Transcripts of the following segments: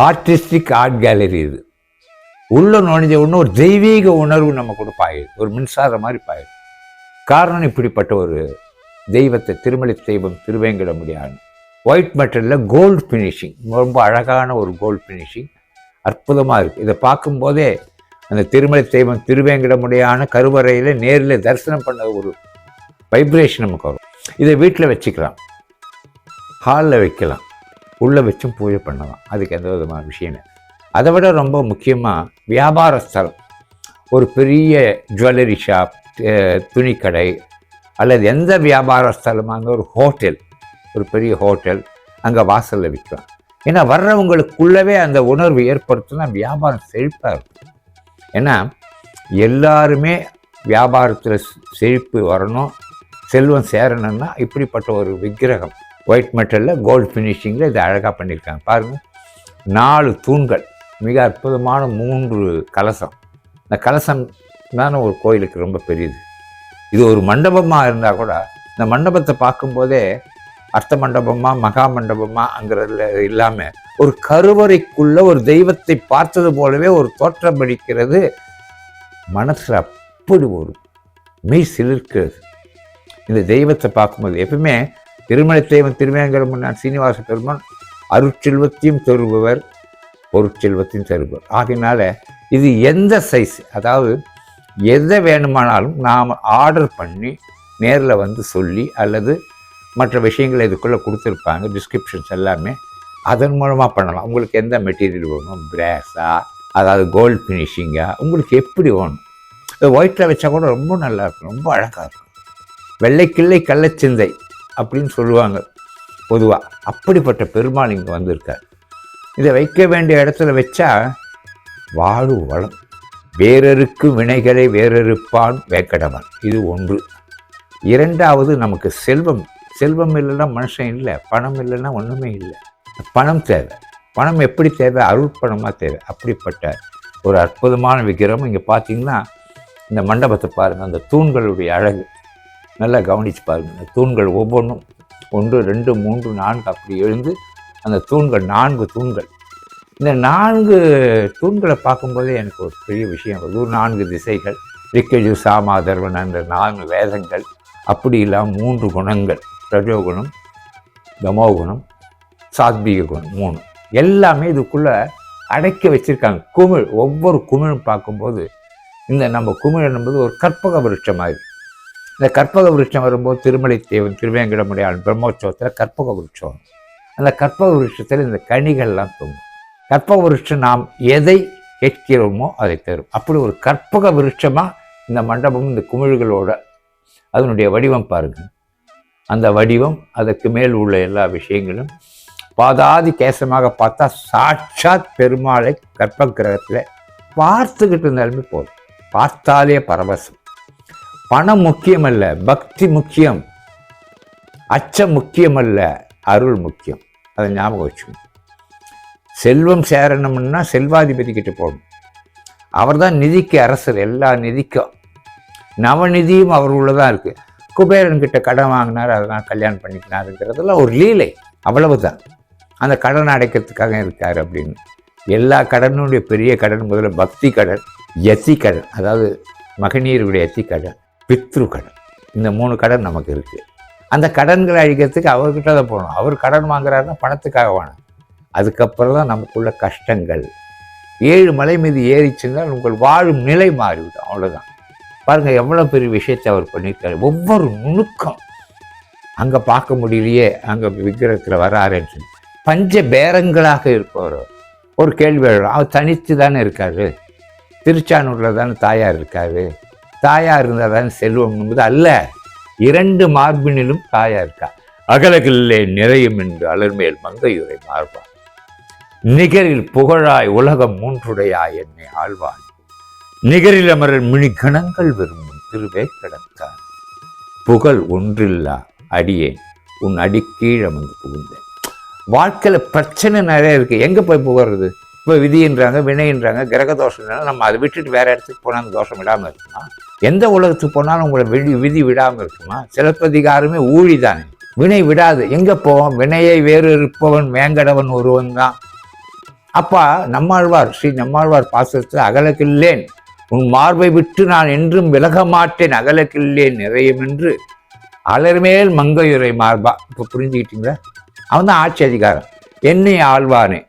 Artistic art gallery இது. உள்ளே நுழைஞ்ச ஒன்று ஒரு தெய்வீக உணர்வு நம்ம கூட பாயிடும் ஒரு மின்சாரம் மாதிரி பாயிடும் காரணம் இப்படிப்பட்ட ஒரு தெய்வத்தை திருமலை தெய்வம் திருவேங்கட முடியாது ஒயிட் மெட்டலில் கோல்டு ஃபினிஷிங் ரொம்ப அழகான ஒரு கோல்டு ஃபினிஷிங் அற்புதமாக இருக்குது இதை பார்க்கும்போதே அந்த திருமலை தெய்வம் திருவேங்கடமுடியான கருவறையில் நேரில் தரிசனம் பண்ண ஒரு வைப்ரேஷன் நமக்கு வரும். இதை வீட்டில் வச்சுக்கலாம். ஹாலில் வைக்கலாம். உள்ளே வச்சும் பூஜை பண்ணலாம். அதுக்கு எந்த விதமான விஷயம் இல்லை. அதை விட ரொம்ப முக்கியமாக வியாபார ஸ்தலம். ஒரு பெரிய ஜுவல்லரி ஷாப் துணிக்கடை அல்லது எந்த வியாபார ஸ்தலமாக ஒரு ஹோட்டல் ஒரு பெரிய ஹோட்டல் அங்கே வாசலில் விற்கலாம். ஏன்னா வர்றவங்களுக்குள்ளவே அந்த உணர்வு ஏற்படுத்தினா வியாபாரம் செழிப்பாக இருக்கும். ஏன்னா எல்லாருமே வியாபாரத்தில் செழிப்பு வரணும் செல்வம் சேரணும்னா இப்படிப்பட்ட ஒரு விக்கிரகம் ஒயிட் மெட்டலில் கோல்டு ஃபினிஷிங்கில் இதை அழகாக பண்ணியிருக்காங்க. பாருங்கள் நாலு தூண்கள். மிக அற்புதமான மூன்று கலசம். இந்த கலசம் தானே ஒரு கோயிலுக்கு ரொம்ப பெரியது. இது ஒரு மண்டபமாக இருந்தால் கூட இந்த மண்டபத்தை பார்க்கும்போதே அர்த்த மண்டபமா மகா மண்டபமாங்கிறதுல இல்லாமல் ஒரு கருவறைக்குள்ள ஒரு தெய்வத்தை பார்த்தது போலவே ஒரு தோற்றம் அளிக்கிறது. மனசில் அப்படி ஒரு மெய் சிலிர்க்கிறது. இந்த தெய்வத்தை பார்க்கும்போது எப்பவுமே திருமலை தெய்வம் திருவேங்கட முன்னாள் சீனிவாச பெருமான் அருட்செல்வத்தையும் தருபவர் பொருட்செல்வத்தையும் தருபவர். ஆகையினால இது எந்த சைஸ் அதாவது எதை வேணுமானாலும் நாம் ஆர்டர் பண்ணி நேரில் வந்து சொல்லி அல்லது மற்ற விஷயங்களை இதுக்குள்ளே கொடுத்துருப்பாங்க டிஸ்கிரிப்ஷன்ஸ் எல்லாமே அதன் மூலமாக பண்ணலாம். உங்களுக்கு எந்த மெட்டீரியல் வேணும்? பிராஸா அதாவது கோல்டு ஃபினிஷிங்கா உங்களுக்கு எப்படி வேணும்? ஒயிட்டில் வச்சா கூட ரொம்ப நல்லா இருக்கும் ரொம்ப அழகாக இருக்கும். வெள்ளைக்கிள்ளை கள்ளச்சிந்தை. அப்படின்னு சொல்லுவாங்க. பொதுவாக அப்படிப்பட்ட பெருமாள் இங்கே வந்திருக்கார். இதை வைக்க வேண்டிய இடத்துல வச்சா வாழு வளம். வேறருக்கு வினைகளை வேறறுப்பான் வேக்கடவன். இது ஒன்று. இரண்டாவது நமக்கு செல்வம். செல்வம் இல்லைன்னா மனுஷன் இல்லை பணம் இல்லைன்னா ஒன்றுமே இல்லை. பணம் தேவை. பணம் எப்படி தேவை? அருள் பணமாக தேவை. அப்படிப்பட்ட ஒரு அற்புதமான விக்கிரகம். இங்கே பார்த்தீங்கன்னா இந்த மண்டபத்தை பாருங்கள் அந்த தூண்களுடைய அழகு. நல்லா கவனித்து பாருங்கள் இந்த தூண்கள் ஒவ்வொன்றும் ஒன்று ரெண்டு மூன்று நான்கு அப்படி எழுந்து அந்த தூண்கள் நான்கு தூண்கள். இந்த நான்கு தூண்களை பார்க்கும்போதே எனக்கு ஒரு பெரிய விஷயம் வருது. ஒரு நான்கு திசைகள் ரிக்கஜு சாமா தர்வன் அந்த நான்கு வேதங்கள் அப்படி இல்லாமல் மூன்று குணங்கள். ரஜோகுணம் தமோகுணம் சாத்வீக குணம் மூணு. எல்லாமே இதுக்குள்ளே அடைக்க வச்சுருக்காங்க. குமிழ் ஒவ்வொரு குமிழும் பார்க்கும்போது இந்த நம்ம குமிழ் என்பது ஒரு கற்பக விருட்சம் மாதிரி இந்த கற்பக விருட்சம் வரும்போது திருமலை தேவன் திருவேங்கடமுடியான் பிரம்மோற்சவத்தில் கற்பக விருட்சம். அந்த கற்பக விருட்சத்தில் இந்த கனிகள்லாம் தூங்கும். கற்பக விருட்சம் நாம் எதை கேட்கிறோமோ அதை தரும். அப்படி ஒரு கற்பக விருட்சமாக இந்த மண்டபம் இந்த குமிழ்களோட அதனுடைய வடிவம் பாருங்கள் அந்த வடிவம் அதற்கு மேல் உள்ள எல்லா விஷயங்களும் பாதாதி கேசமாக பார்த்தா சாட்சாத் பெருமாளை கற்ப கிரகத்தில் பார்த்துக்கிட்டு இருந்தாலுமே போதும். பார்த்தாலே பரவசம். பணம் முக்கியமல்ல பக்தி முக்கியம் அச்சம் முக்கியமல்ல அருள் முக்கியம். அதை ஞாபகம் வச்சுக்கணும். செல்வம் சேரணும்னா செல்வாதிபதி கிட்ட போகணும். அவர் தான் நிதிக்கு அரசர் எல்லா நிதிக்கும். நவநிதியும் அவர் உள்ளதான் இருக்குது குபேரன் கிட்ட கடன் வாங்கினார் அதெல்லாம் கல்யாணம் பண்ணிக்கினாருங்கிறதெல்லாம் ஒரு லீலை அவ்வளவுதான். அந்த கடன் அடைக்கிறதுக்காக இருக்கார் அப்படின்னு. எல்லா கடனுடைய பெரிய கடன் முதல்ல பக்தி கடன் எத்தி கடன் அதாவது மகனியருடைய எத்தி கடன். பித்ரு கடன் இந்த மூணு கடன் நமக்கு இருக்குது அந்த கடன்களை அழிக்கிறதுக்கு அவர்கிட்ட தான் போகணும். அவர் கடன் வாங்குறாருன்னா பணத்துக்காக வேணும் அதுக்கப்புறம் தான் நமக்குள்ள கஷ்டங்கள். ஏழு மலை மீது ஏறிச்சிருந்தால் உங்கள் வாழும் நிலை மாறிவிடும். அவ்வளோதான் பாருங்கள் எவ்வளோ பெரிய விஷயத்தை அவர் பண்ணியிருக்காரு. ஒவ்வொரு நுணுக்கம். அங்கே பார்க்க முடியலையே அங்கே விக்கிரகத்தில் வராருன்னு சொல்லி. பஞ்ச பேரங்களாக இருப்பவர் ஒரு கேள்வி எழும் அவர் தனித்து தானே இருக்காரு. திருச்சானூரில் தானே தாயார் இருக்காரு. தாயார் இருந்தால் தான் செல்வம் என்பது அல்ல. இரண்டு மார்பினிலும் தாயா இருக்கா? அகலகில்லே நிறையும் என்று அலர்மேல் மங்கையுரை மார்பான் நிகரில் புகழாய் உலகம் மூன்றுடையாய் என்னை ஆழ்வான் நிகரில் அமரர் மினி கணங்கள் விரும்பும் திருவே கடத்தான் புகழ் ஒன்றில்லா அடியேன் உன் அடிக்கீழ் அமர்ந்து புகுந்தேன். வாழ்க்கையில் பிரச்சனை நிறைய இருக்கு. எங்க போய் புகறது இப்போ விதின்றாங்க வினைன்றாங்க கிரக தோஷம்னால நம்ம அதை விட்டுட்டு வேற இடத்துக்கு போனால் அந்த தோஷம் விடாமல் இருக்குமா? எந்த உலகத்துக்கு போனாலும் உங்களை விதி விதி விடாமல் இருக்குமா? சிலப்பதிகாரமே ஊழி தானே வினை விடாது. எங்கே போவோம் வினையை வேறு இருப்பவன் வேங்கடவன் ஒருவன் தான். அப்பா நம்மாழ்வார் ஸ்ரீ நம்மாழ்வார் பாசத்தில் அகலக்கில்லேன். உன் மார்பை விட்டு நான் என்றும் விலக மாட்டேன். அகலக்கில்லேன் நிறையும் என்று. அலர்மேல் மங்கையுரை மார்பா. இப்போ புரிஞ்சுக்கிட்டீங்களா? அவன் தான் ஆட்சி அதிகாரம். என்னை ஆழ்வானே.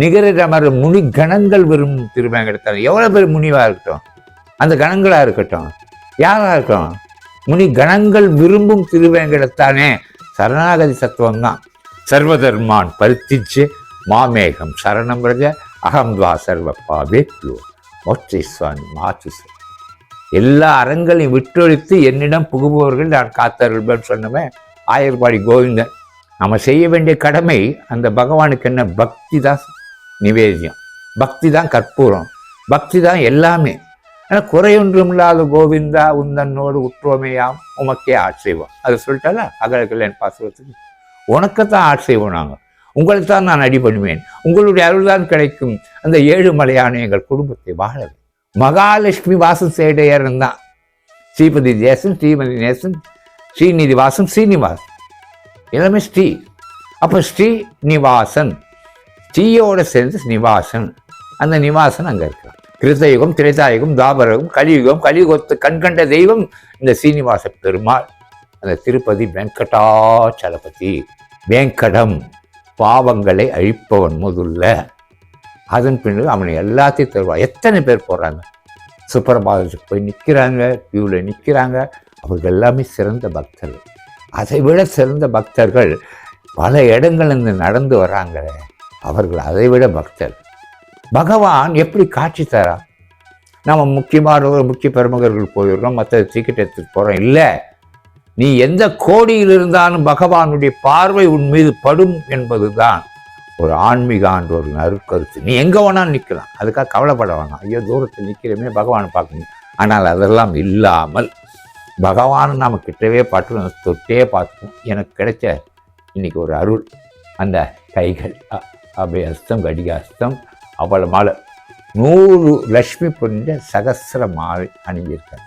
நிகரமர் முனி கணங்கள் விரும்பும் திருவேங்கடத்தான் எவ்வளோ பேர் முனிவாக இருக்கட்டும். அந்த கணங்களாக இருக்கட்டும். யாராக இருக்கட்டும். முனி கணங்கள் விரும்பும் திருவேங்கடத்தானே. சரணாகதி சத்துவம் தான் சர்வதர்மான் பருத்திச்சு மாமேகம் சரணம் பிரஜ அகம்வா சர்வ பாவேத்யோ மோட்சேஸ்வாமி மாற்று எல்லா அறங்களையும் விட்டொழித்து என்னிடம் புகுபவர்கள் நான் காத்தருள்பேன் சொன்னவன் ஆயர்பாடி கோவிந்தன். நம்ம செய்ய வேண்டிய கடமை அந்த பகவானுக்கு என்ன? பக்தி தான் நிவேதியம் பக்தி தான் கற்பூரம். பக்தி தான் எல்லாமே. ஆனால் குறையொன்றுமில்லாத கோவிந்தா உந்தன்னோடு உற்றோமையாம் உமக்கே ஆட்சேபம். அதை சொல்லிட்டால? அகலக்கல்யாண் பாசுரத்துக்கு. உனக்குத்தான் ஆட்சேபம் நாங்கள் உங்களுக்கு தான் நான் அடி பண்ணுவேன் உங்களுடைய அருள்தான் கிடைக்கும். அந்த ஏழு மலையான எங்கள் குடும்பத்தை வாழவே மகாலட்சுமி வாசம் சேடையரன் தான் ஸ்ரீபதி தேசன் ஸ்ரீமதி நேசன் ஸ்ரீநிதி வாசன் ஸ்ரீனிவாசன் எல்லாமே ஸ்ரீ. அப்போ ஸ்ரீநிவாசன். ஸ்ரீயோட சேர்ந்து நிவாசன். அந்த நிவாசன் அங்கே இருக்கிறான். கிருத்தயுகம் திரேதாயுகம் தாபரகம் கலியுகம் கலியுகத்து கண்கண்ட தெய்வம் இந்த சீனிவாச பெருமாள். அந்த திருப்பதி வெங்கடாச்சலபதி வேங்கடம் பாவங்களை அழிப்பவன் முதல்ல. அதன் பின்னர் அவனை எல்லாத்தையும் தருவான் எத்தனை பேர் போடுறாங்க சுப்பிரபாதத்துக்கு போய் நிற்கிறாங்க கியூவில் நிற்கிறாங்க அவர்கள் எல்லாமே சிறந்த பக்தர்கள். அதை விட சிறந்த பக்தர்கள் பல இடங்கள்லேருந்து நடந்து வராங்க அவர்கள் அதை விட பக்தர் பகவான் எப்படி காட்சி தரா? நம்ம முக்கியமான முக்கிய பிரமுகர்கள் போயிருக்கோம் மற்ற சீக்கிரம் எடுத்துட்டு போகிறோம் இல்லை. நீ எந்த கோடியில் இருந்தாலும் பகவானுடைய பார்வை உன் மீது படும் என்பது தான் ஒரு ஆன்மீக ஆண்டு ஒரு நறுக்கருத்து நீ எங்கே வேணாலும் நிற்கலாம் அதுக்காக கவலைப்பட வேணாம். ஐயோ தூரத்தில் நிற்கிறமே பகவானை பார்க்கணும். ஆனால் அதெல்லாம் இல்லாமல் பகவான் நாம் கிட்டவே பார்த்து தொட்டே பார்த்தோம் எனக்கு கிடைச்ச இன்னைக்கு ஒரு அருள். அந்த கைகள் அ- அபயஹஸ்தம் கடிகாஸ்தம் அவ்வளோ மாலை. நூறு லக்ஷ்மி புரிஞ்ச சகசிர மாலை அணிஞ்சிருக்கார்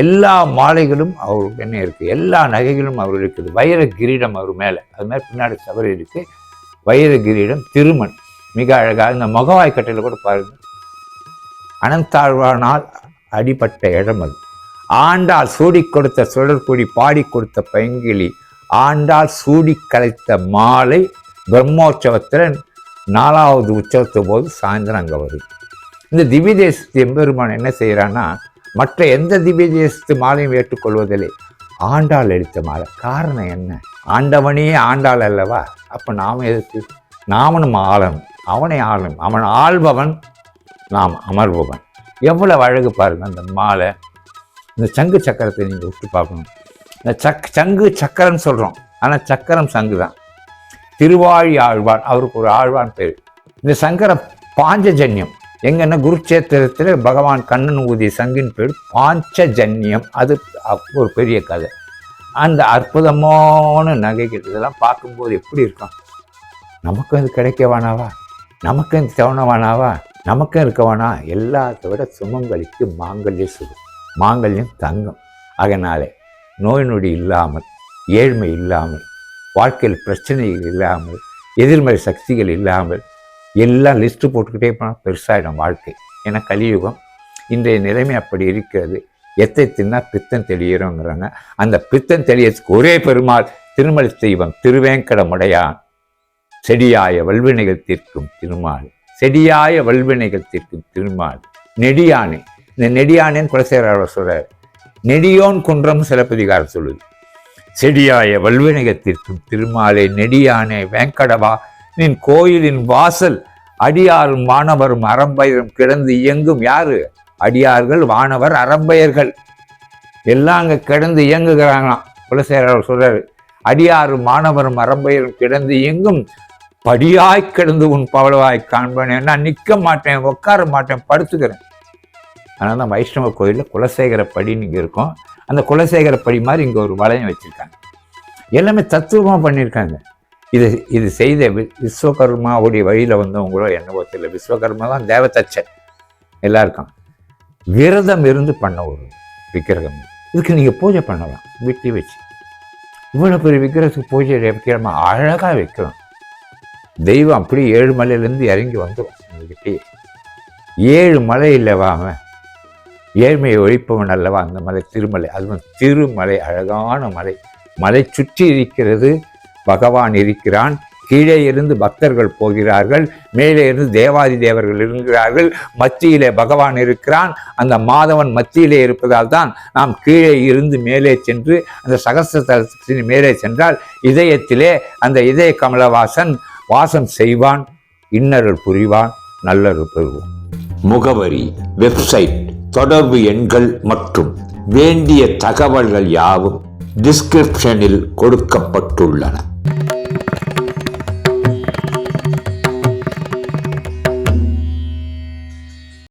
எல்லா மாலைகளும் அவருக்கு என்ன இருக்குது எல்லா நகைகளும் அவர் இருக்குது. வைர கிரீடம் அவர் மேலே. அது மாதிரி பின்னாடி சவரி இருக்குது வைர கிரீடம் திருமண் மிக அழகாக இந்த முகவாய் கட்டையில் கூட பாருங்கள் அனந்தாழ்வானால் அடிபட்ட இடம் அது. ஆண்டாள் சூடிக் கொடுத்த சுடற்குடி பாடி கொடுத்த பைங்கிலி ஆண்டாள் சூடி கலைத்த மாலை பிரம்மோற்சவத்தில் நாலாவது உற்சவத்து போது சாயந்தரம் அங்கே வருது. இந்த திவ்ய தேசத்து எம்பெருமான் என்ன செய்கிறான்னா மற்ற எந்த திவ்ய தேசத்து மாலையும் ஏற்றுக்கொள்வதில்லை. ஆண்டாள் எடுத்த மாலை. காரணம் என்ன? ஆண்டவனே ஆண்டாள் அல்லவா? அப்போ நாம் எதுக்கு? நாமனும் ஆளணும். அவனை ஆளணும். அவன் ஆள்பவன் நாம் அமர்பவன். எவ்வளவு அழகு பாருங்க அந்த மாலை. இந்த சங்கு சக்கரத்தை நீங்கள் விட்டு பார்க்கணும். இந்த சக் சங்கு சக்கரம்னு சொல்கிறோம் ஆனால் சக்கரம் சங்கு தான் திருவாழி ஆழ்வான் அவருக்கு ஒரு ஆழ்வான் பேர். இந்த சங்கர பாஞ்சஜன்யம் எங்கன்னா குருட்சேத்திரத்தில் பகவான் கண்ணன் ஊதிய சங்கின் பேர் பாஞ்சஜன்யம். அது ஒரு பெரிய கதை. அந்த அற்புதமான நகைகள் இதெல்லாம் பார்க்கும்போது எப்படி இருக்கும்? நமக்கும் இது கிடைக்க வேணாவா? நமக்கும் இது தவண வேணாவா? நமக்கும் இருக்க வேணாம் எல்லாத்தை விட சுமங்களுக்கு மாங்கல்ய சுகம் மாங்கல்யம் தங்கம். அதனாலே நோய் நொடி இல்லாமல் ஏழ்மை இல்லாமல் வாழ்க்கையில் பிரச்சனைகள் இல்லாமல் எதிர்மறை சக்திகள் இல்லாமல் எல்லாம் லிஸ்ட்டு போட்டுக்கிட்டே போனால் பெருசாகிடும் வாழ்க்கை. ஏன்னா கலியுகம் இன்றைய நிலைமை அப்படி இருக்கிறது. எத்தை தின்னா பித்தம் தெளியிறோங்கிறாங்க. அந்த பித்தம் தெளியத்துக்கு ஒரே பெருமாள் திருமலை தெய்வம் திருவேங்கடமுடையான். செடியாய வல்வினைகள் தீர்க்கும் திருமால். செடியாய வல்வினைகள் தீர்க்கும் திருமால். நெடியானை. இந்த நெடியானேன்னு குலசேகர சொல்கிறார் நெடியோன் குன்றம் சிலப்பதிகாரம் சொல்லுது. செடியாய வல்வினயத்திற்கும் திருமாலே நெடியானே வேங்கடவா நின் கோயிலின் வாசல் அடியாரும் வானவரும் அறம்பயரும் கிடந்து இயங்கும் யாரு? அடியார்கள் வானவர் அறம்பயர்கள். எல்லாம் அங்கே கிடந்து இயங்குகிறாங்களாம் குலசேரர் சொல்றாரு. அடியாரும் மாணவரும் அறம்பயரும் கிடந்து எங்கும் படியாய் கிடந்து உன் பவளவாய் காண்பேன். நான் நிற்க மாட்டேன் உட்கார மாட்டேன் படுத்துக்கிறேன். அதனால தான் வைஷ்ணவ கோயிலில் குலசேகர படின்னு இங்கே இருக்கும். அந்த குலசேகர படி மாதிரி இங்கே ஒரு வளையம் வச்சுருக்காங்க. எல்லாமே தத்துவமாக பண்ணியிருக்காங்க இது இது செய்த வி விஸ்வகர்மாவுடைய வழியில் வந்தவங்களோ என்னவோ தெரியல. விஸ்வகர்மா தான் தேவதச்சன். எல்லாருக்கும். விரதம் இருந்து பண்ண ஒரு விக்கிரகம். இதுக்கு நீங்கள் பூஜை பண்ணலாம். வீட்டிலே வச்சு. இவ்வளோ பெரிய விக்கிரகத்துக்கு பூஜை வைக்கிறோமா அழகாக வைக்கிறோம் தெய்வம் அப்படியே ஏழு மலையிலேருந்து இறங்கி வந்துடும் உங்ககிட்டயே. ஏழு மலை இல்லவாம ஏழ்மையை ஒழிப்பவன் அல்லவா? அந்த மலை திருமலை. அதுவும் திருமலை அழகான மலை. மலை சுற்றி இருக்கிறது பகவான் இருக்கிறான். கீழே இருந்து பக்தர்கள் போகிறார்கள். மேலே இருந்து தேவாதி தேவர்கள் இருக்கிறார்கள். மத்தியிலே பகவான் இருக்கிறான். அந்த மாதவன் மத்தியிலே இருப்பதால் தான் நாம் கீழே இருந்து மேலே சென்று அந்த சகஸ்ர தலத்தின் மேலே சென்றால் இதயத்திலே அந்த இதய கமலவாசன் வாசம் செய்வான். இன்னருள் புரிவான். நல்லருள் பெறுவோம் முகவரி வெப்சைட் தொடர்பு எண்கள் மற்றும் வேண்டிய தகவல்கள் யாவும் டிஸ்கிரிப்ஷனில் கொடுக்கப்பட்டுள்ளன.